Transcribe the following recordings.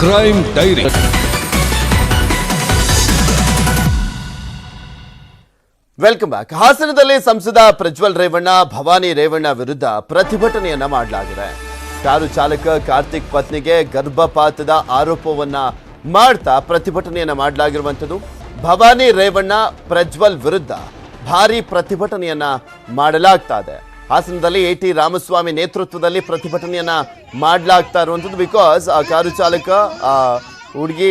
Crime diary. Welcome back. ಹಾಸನದಲ್ಲಿ ಸಂಸದ ಪ್ರಜ್ವಲ್ ರೇವಣ್ಣ, ಭವಾನಿ ರೇವಣ್ಣ ವಿರುದ್ಧ ಪ್ರತಿಭಟನೆಯನ್ನ ಮಾಡಲಾಗಿದೆ. ಕಾರು ಚಾಲಕ ಕಾರ್ತಿಕ್ ಪತ್ನಿಗೆ ಗರ್ಭಪಾತದ ಆರೋಪವನ್ನ ಮಾಡ್ತಾ ಪ್ರತಿಭಟನೆಯನ್ನ ಮಾಡಲಾಗಿರುವಂಥದ್ದು. ಭವಾನಿ ರೇವಣ್ಣ, ಪ್ರಜ್ವಲ್ ವಿರುದ್ಧ ಭಾರಿ ಪ್ರತಿಭಟನೆಯನ್ನ ಮಾಡಲಾಗ್ತಾ ಇದೆ. ಹಾಸನದಲ್ಲಿ ಎ ಟಿ ರಾಮಸ್ವಾಮಿ ನೇತೃತ್ವದಲ್ಲಿ ಪ್ರತಿಭಟನೆಯನ್ನು ಮಾಡಲಾಗ್ತಾ ಇರುವಂಥದ್ದು ಬಿಕಾಸ್ ಆ ಕಾರು ಚಾಲಕ ಹುಡುಗಿ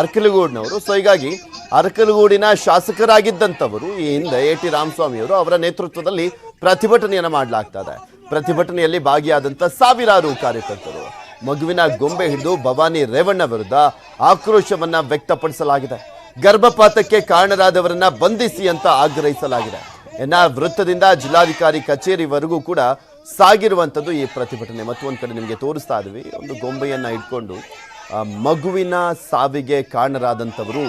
ಅರ್ಕಲಗೂಡಿನವರು. ಸೊ ಹೀಗಾಗಿ ಅರ್ಕಲಗೂಡಿನ ಶಾಸಕರಾಗಿದ್ದಂಥವರು ಈ ಹಿಂದೆ ಎ ಟಿ ರಾಮಸ್ವಾಮಿಯವರು ಅವರ ನೇತೃತ್ವದಲ್ಲಿ ಪ್ರತಿಭಟನೆಯನ್ನು ಮಾಡಲಾಗ್ತಾ ಇದೆ. ಪ್ರತಿಭಟನೆಯಲ್ಲಿ ಭಾಗಿಯಾದಂಥ ಸಾವಿರಾರು ಕಾರ್ಯಕರ್ತರು. ಮಗುವಿನ ಗೊಂಬೆ ಹಿಡಿದು ಭವಾನಿ ರೇವಣ್ಣ ವಿರುದ್ಧ ಆಕ್ರೋಶವನ್ನು ವ್ಯಕ್ತಪಡಿಸಲಾಗಿದೆ. ಗರ್ಭಪಾತಕ್ಕೆ ಕಾರಣರಾದವರನ್ನ ಬಂಧಿಸಿ ಅಂತ ಆಗ್ರಹಿಸಲಾಗಿದೆ. ಎನ್ನ ವೃತ್ತದಿಂದ ಜಿಲ್ಲಾಧಿಕಾರಿ ಕಚೇರಿವರೆಗೂ ಕೂಡ ಸಾಗಿರುವಂಥದ್ದು ಈ ಪ್ರತಿಭಟನೆ. ಮತ್ತು ಒಂದು ಕಡೆ ನಿಮಗೆ ತೋರಿಸ್ತಾ ಇದ್ವಿ, ಒಂದು ಗೊಂಬೆಯನ್ನು ಇಟ್ಕೊಂಡು ಮಗುವಿನ ಸಾವಿಗೆ ಕಾರಣರಾದಂಥವರು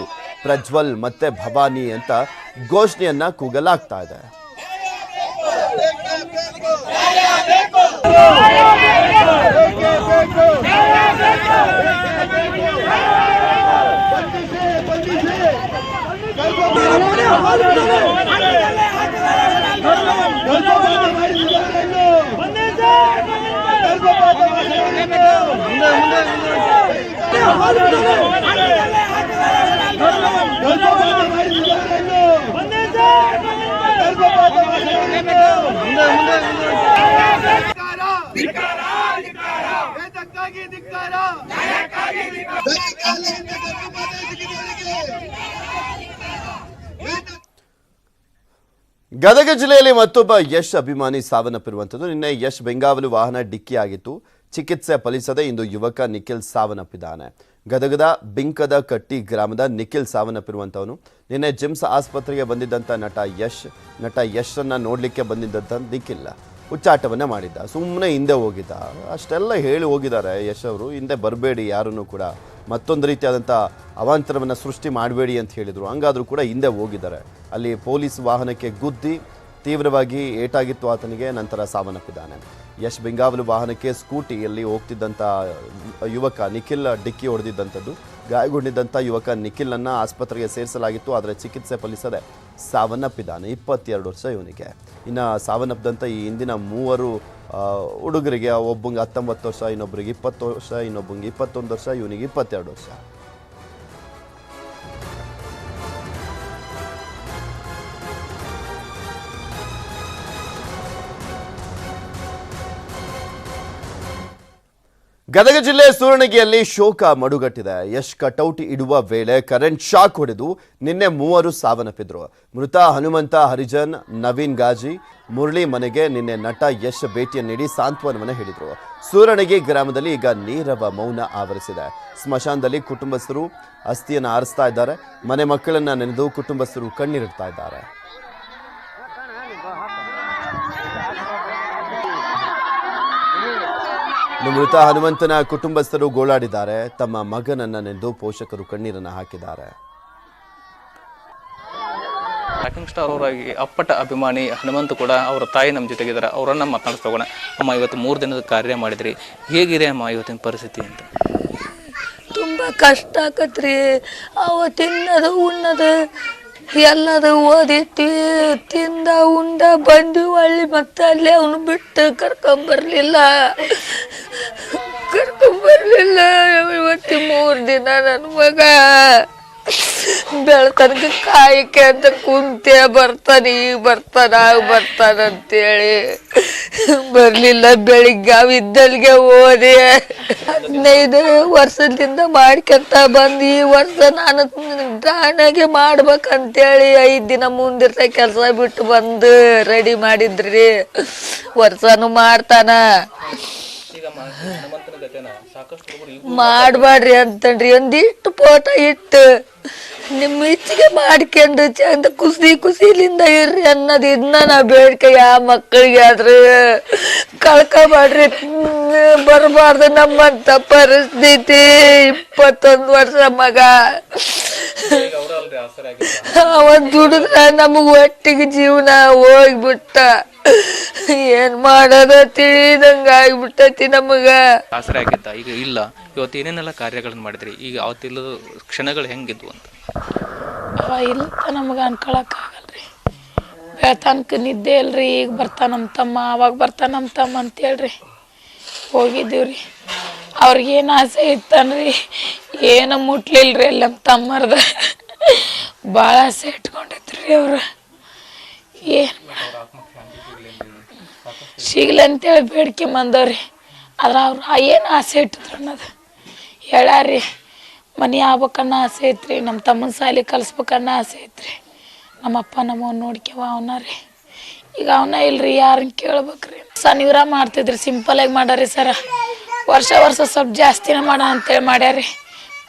ಪ್ರಜ್ವಲ್ ಮತ್ತೆ ಭವಾನಿ ಅಂತ ಘೋಷಣೆಯನ್ನ ಕೂಗಲಾಗ್ತಾ ಇದೆ. ಗದಗ ಜಿಲ್ಲೆಯಲ್ಲಿ ಮತ್ತೊಬ್ಬ ಯಶ್ ಅಭಿಮಾನಿ ಸಾವನ್ನಪ್ಪಿರುವಂಥದ್ದು. ನಿನ್ನೆ ಯಶ್ ಬೆಂಗಾವಲು ವಾಹನ ಡಿಕ್ಕಿಯಾಗಿತ್ತು. ಚಿಕಿತ್ಸೆ ಫಲಿಸದೆ ಇಂದು ಯುವಕ ನಿಖಿಲ್ ಸಾವನ್ನಪ್ಪಿದ್ದಾನೆ. ಗದಗದ ಬಿಂಕದ ಕಟ್ಟಿ ಗ್ರಾಮದ ನಿಖಿಲ್ ಸಾವನ್ನಪ್ಪಿರುವಂಥವನು. ನಿನ್ನೆ ಜಿಮ್ಸ್ ಆಸ್ಪತ್ರೆಗೆ ಬಂದಿದ್ದಂಥ ನಟ ಯಶ್, ನಟ ಯಶನ್ನ ನೋಡಲಿಕ್ಕೆ ಬಂದಿದ್ದಂಥ ನಿಖಿಲ್. ಹುಚ್ಚಾಟವನ್ನ ಮಾಡಿದ್ದ. ಸುಮ್ಮನೆ ಹಿಂದೆ ಹೋಗಿದ್ದ. ಅಷ್ಟೆಲ್ಲ ಹೇಳಿ ಹೋಗಿದ್ದಾರೆ ಯಶ್ ಅವರು. ಹಿಂದೆ ಬರಬೇಡಿ ಯಾರನ್ನು ಕೂಡ. ಮತ್ತೊಂದು ರೀತಿಯಾದಂಥ ಅವಾಂತರವನ್ನು ಸೃಷ್ಟಿ ಮಾಡಬೇಡಿ ಅಂತ ಹೇಳಿದರು. ಹಂಗಾದರೂ ಕೂಡ ಹಿಂದೆ ಹೋಗಿದ್ದಾರೆ. ಅಲ್ಲಿ ಪೊಲೀಸ್ ವಾಹನಕ್ಕೆ ಗುದ್ದಿ ತೀವ್ರವಾಗಿ ಏಟಾಗಿತ್ತು ಆತನಿಗೆ, ನಂತರ ಸಾವನ್ನಪ್ಪಿದ್ದಾನೆ. ಯಶ್ ಬೆಂಗಾವಲು ವಾಹನಕ್ಕೆ ಸ್ಕೂಟಿಯಲ್ಲಿ ಹೋಗ್ತಿದ್ದಂಥ ಯುವಕ ನಿಖಿಲ್ ಡಿಕ್ಕಿ ಹೊಡೆದಿದ್ದಂಥದ್ದು. ಗಾಯಗೊಂಡಿದ್ದಂಥ ಯುವಕ ನಿಖಿಲನ್ನು ಆಸ್ಪತ್ರೆಗೆ ಸೇರಿಸಲಾಗಿತ್ತು, ಆದರೆ ಚಿಕಿತ್ಸೆ ಫಲಿಸದೆ ಸಾವನ್ನಪ್ಪಿದ್ದಾನೆ. ಇಪ್ಪತ್ತೆರಡು ವರ್ಷ ಇವನಿಗೆ. ಇನ್ನು ಸಾವನ್ನಪ್ಪಿದಂಥ ಈ ಹಿಂದಿನ ಮೂವರು ಹುಡುಗರಿಗೆ, ಒಬ್ಬಂಗೆ ಹತ್ತೊಂಬತ್ತು ವರ್ಷ ಇನ್ನೊಬ್ಬರಿಗೆ ಇಪ್ಪತ್ತು ವರ್ಷ, ಇನ್ನೊಬ್ಬಂಗೆ ಇಪ್ಪತ್ತೊಂದು ವರ್ಷ, ಇವನಿಗೆ ಇಪ್ಪತ್ತೆರಡು ವರ್ಷ. ಗದಗ ಜಿಲ್ಲೆ ಸೂರಣಗಿಯಲ್ಲಿ ಶೋಕ ಮಡುಗಟ್ಟಿದೆ. ಯಶ್ ಕಟೌಟಿ ಇಡುವ ವೇಳೆ ಕರೆಂಟ್ ಶಾಕ್ ಹೊಡೆದು ನಿನ್ನೆ ಮೂವರು ಸಾವನ್ನಪ್ಪಿದ್ರು. ಮೃತ ಹನುಮಂತ ಹರಿಜನ್, ನವೀನ್ ಗಾಜಿ, ಮುರಳಿ ಮನೆಗೆ ನಿನ್ನೆ ನಟ ಯಶ್ ಭೇಟಿಯನ್ನು ನೀಡಿ ಸಾಂತ್ವನವನ್ನು ಹೇಳಿದ್ರು. ಸೂರಣಗಿ ಗ್ರಾಮದಲ್ಲಿ ಈಗ ನೀರವ ಮೌನ ಆವರಿಸಿದೆ. ಸ್ಮಶಾನದಲ್ಲಿ ಕುಟುಂಬಸ್ಥರು ಅಸ್ಥಿಯನ್ನು ಆರಿಸ್ತಾ ಇದ್ದಾರೆ. ಮನೆ ಮಕ್ಕಳನ್ನ ನೆನೆದು ಕುಟುಂಬಸ್ಥರು ಕಣ್ಣೀರಿಡ್ತಾ ಇದ್ದಾರೆ. ಇನ್ನು ಮೃತ ಹನುಮಂತನ ಕುಟುಂಬಸ್ಥರು ಗೋಳಾಡಿದ್ದಾರೆ. ತಮ್ಮ ಮಗನನ್ನ ನೆಂದು ಪೋಷಕರು ಕಣ್ಣೀರನ್ನು ಹಾಕಿದ್ದಾರೆ. ರಾಕಿಂಗ್ ಸ್ಟಾರ್ ಅವರಾಗಿ ಅಪ್ಪಟ ಅಭಿಮಾನಿ ಹನುಮಂತ ಕೂಡ ಅವರ ತಾಯಿ ನಮ್ಮ ಜೊತೆಗಿದ್ದಾರೆ ಅವರನ್ನು ಮಾತನಾಡಿಸ್ಕೋಣ ಅಮ್ಮ ಇವತ್ತು ಮೂರು ದಿನದ ಕಾರ್ಯ ಮಾಡಿದ್ರಿ. ಹೇಗಿದೆ ಅಮ್ಮ ಇವತ್ತಿನ ಪರಿಸ್ಥಿತಿ ಅಂತ? ತುಂಬ ಕಷ್ಟ ಆಕತ್ರಿ. ಅವ ತಿನ್ನದು ಉಣ್ಣದು ಎಲ್ಲದು ಓದಿಟ್ವಿ ತಿಂದ, ಉಂಡ, ಬಂದು, ಹೊಳ್ಳಿ ಮತ್ತೆ ಅಲ್ಲೇ ಅವನು ಬಿಟ್ಟು ಕರ್ಕೊಂಬರ್ಲಿಲ್ಲ ಕರ್ಕೊಂಬರ್ಲಿಲ್ಲ ಇವತ್ತು ಮೂರು ದಿನ ನನ್ನ ಮಗ. ಬೆಳತನಕ ಕಾಯಕ್ಕೆ ಅಂತ ಕುಂತೆ ಬರ್ತಾನೆ ಈಗ ಬರ್ತಾನ ಬರ್ತಾನ ಅಂತೇಳಿ. ಬರ್ಲಿಲ್ಲ ಬೆಳಿಗ್ಗೆ ಅವ ಇದ್ದಲ್ಗೆ ಓದಿ ಹದಿನೈದು ವರ್ಷದಿಂದ ಮಾಡ್ಕೊಂತ ಬಂದು ಈ ವರ್ಷ ನಾನು ದಾನಾಗೆ ಮಾಡ್ಬೇಕಂತೇಳಿ ಐದು ದಿನ ಮುಂದಿರ್ತ ಕೆಲಸ ಬಿಟ್ಟು ಬಂದು ರೆಡಿ ಮಾಡಿದ್ರಿ. ವರ್ಷನು ಮಾಡ್ತಾನ. ಮಾಡ್ಬಾಡ್ರಿ ಅಂತಂದ್ರಿ. ಒಂದಿಟ್ಟು ಫೋಟೋ ಇಟ್ಟು ನಿಮ್ಮ ಇಚ್ಛೆಗೆ ಮಾಡ್ಕೊಂಡು ಚಂದ ಖುಷಿ ಖುಷಿಲಿಂದ ಇರ್ರಿ ಅನ್ನೋದು ಇದನ್ನ ನಾ ಬೇಡಿಕೆ. ಯಾವ ಮಕ್ಕಳಿಗೆ ಆದ್ರೆ ಕಳ್ಕೊಬಾಡ್ರಿ ಬರಬಾರ್ದು ನಮ್ಮಂತ ಪರಿಸ್ಥಿತಿ. ಇಪ್ಪತ್ತೊಂದು ವರ್ಷ ಮಗ. ಅವನ್ ದುಡಿದ್ರೆ ನಮಗ್ ಒಟ್ಟಿಗೆ ಜೀವನ ಹೋಗ್ಬಿಟ್ಟ. ಏನ್ ಮಾಡೋದ ತಿಳಿದಂಗ ಆಗ್ಬಿಟ್ಟತಿ ನಮಗ. ಆಸರೆ ಆಗಿದ್ದ. ಈಗ ಇಲ್ಲ. ಇವತ್ತು ಏನೇನೆಲ್ಲ ಕಾರ್ಯಗಳನ್ನ ಮಾಡಿದ್ರಿ? ಈಗ ಅವತ್ತಿಲ್ಲ ಕ್ಷಣಗಳು ಹೆಂಗಿದ್ವು ಅಂತ? ಅವ ಇಲ್ಲ ನಮಗೆ ಅನ್ಕೊಳಕ್ಕಾಗಲ್ರಿ ಬೆಳ್ತನಕ ನಿದ್ದೆ ಇಲ್ರಿ. ಈಗ ಬರ್ತಾ ನಮ್ಮ ತಮ್ಮ ಅವಾಗ ಬರ್ತಾ ನಮ್ಮ ತಮ್ಮ ಅಂತೇಳ್ರಿ ಹೋಗಿದ್ದೀವ್ರಿ. ಅವ್ರಿಗೇನು ಆಸೆ ಇತ್ತನ್ರಿ? ಏನು ಮುಟ್ಲಿಲ್ರಿ ಅಲ್ಲಿ ನಮ್ಮ ತಮ್ಮರ್ದ. ಭಾಳ ಆಸೆ ಇಟ್ಕೊಂಡಿದ್ರಿ ಅವರು. ಏನು ಸಿಗ್ಲಿ ಅಂತೇಳಿ ಬೇಡಿಕೆ ಬಂದವ್ರಿ. ಆದ್ರೆ ಅವ್ರು ಏನು ಆಸೆ ಇಟ್ಟಿದ್ರು ಅನ್ನೋದು. ಹೇಳಾರಿ ಮನೆ ಆಗ್ಬೇಕನ್ನೋ ಆಸೆ ಐತ್ರಿ ನಮ್ಮ ತಮ್ಮನ ಸಾಲಿ ಕಲಿಸ್ಬೇಕನ್ನೋ ಆಸೆ ಐತ್ರಿ. ನಮ್ಮಪ್ಪ ನಮ್ಮವ್ ನೋಡ್ಕ್ಯವ ಅವನ ರೀ. ಈಗ ಅವನ ಇಲ್ರಿ ಯಾರನ್ನ ಕೇಳ್ಬೇಕ್ರಿ. ಸಣ್ಣ ಇವ್ರ ಮಾಡ್ತಿದ್ರಿ ಸಿಂಪಲಾಗಿ ಮಾಡ್ಯಾರಿ ಸರ. ವರ್ಷ ವರ್ಷ ಸ್ವಲ್ಪ ಜಾಸ್ತಿನೇ ಮಾಡ ಅಂತೇಳಿ ಮಾಡ್ಯಾರಿ.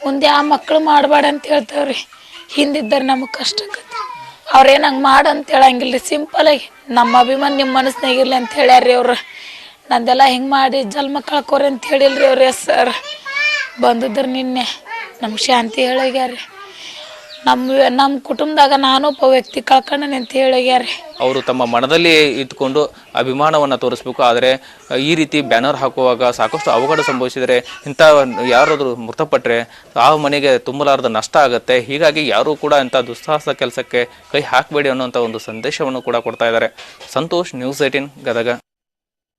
ಮುಂದೆ ಆ ಮಕ್ಕಳು ಮಾಡಬೇಡ ಅಂತ ಹೇಳ್ತೇವ್ರಿ. ಹಿಂದಿದ್ದಾರೆ ನಮಗೆ ಕಷ್ಟಕ್ಕತ್ರಿ ಅವ್ರೇನು ಹಂಗೆ ಮಾಡು ಅಂತ ಹೇಳಂಗಿಲ್ಲ ಸಿಂಪಲಾಗಿ ನಮ್ಮ ಅಭಿಮಾನ ನಿಮ್ಮ ಮನಸ್ನಾಗ ಇರಲಿ ಅಂತ ಹೇಳ್ಯಾರ್ರಿ ಅವರು. ನಂದೆಲ್ಲ ಹಿಂಗೆ ಮಾಡಿ ಜನ್ಮ ಕಳ್ಕೋರಿ ಅಂತ ಹೇಳಿಲ್ರಿ ಅವ್ರು ಎಸ್ ಸರ್. ಬಂದಿದ್ರು ನಿನ್ನೆ. ನಮ್ಗೆ ಶಾಂತಿ ಹೇಳೋಗ್ಯಾರಿ ನಮ್ಮ ನಮ್ಮ ಕುಟುಂಬದಾಗ ನಾನು ಒಬ್ಬ ವ್ಯಕ್ತಿ ಕಳ್ಕೊಂಡೆ ಅಂತ ಹೇಳೋಗ್ಯಾರಿ ಅವರು ತಮ್ಮ ಮನದಲ್ಲಿ ಇಟ್ಕೊಂಡು ಅಭಿಮಾನವನ್ನು ತೋರಿಸ್ಬೇಕು. ಆದರೆ ಈ ರೀತಿ ಬ್ಯಾನರ್ ಹಾಕುವಾಗ ಸಾಕಷ್ಟು ಅವಘಡ ಸಂಭವಿಸಿದರೆ ಇಂಥ ಯಾರಾದರೂ ಮೃತಪಟ್ಟರೆ ಆ ಮನೆಗೆ ತುಂಬಲಾರದ ನಷ್ಟ ಆಗುತ್ತೆ. ಹೀಗಾಗಿ ಯಾರೂ ಕೂಡ ಇಂಥ ದುಸ್ಸಾಹಸ ಕೆಲಸಕ್ಕೆ ಕೈ ಹಾಕಬೇಡಿ ಅನ್ನುವಂಥ ಒಂದು ಸಂದೇಶವನ್ನು ಕೂಡ ಕೊಡ್ತಾ ಇದ್ದಾರೆ. Santosh news eighteen Gadag.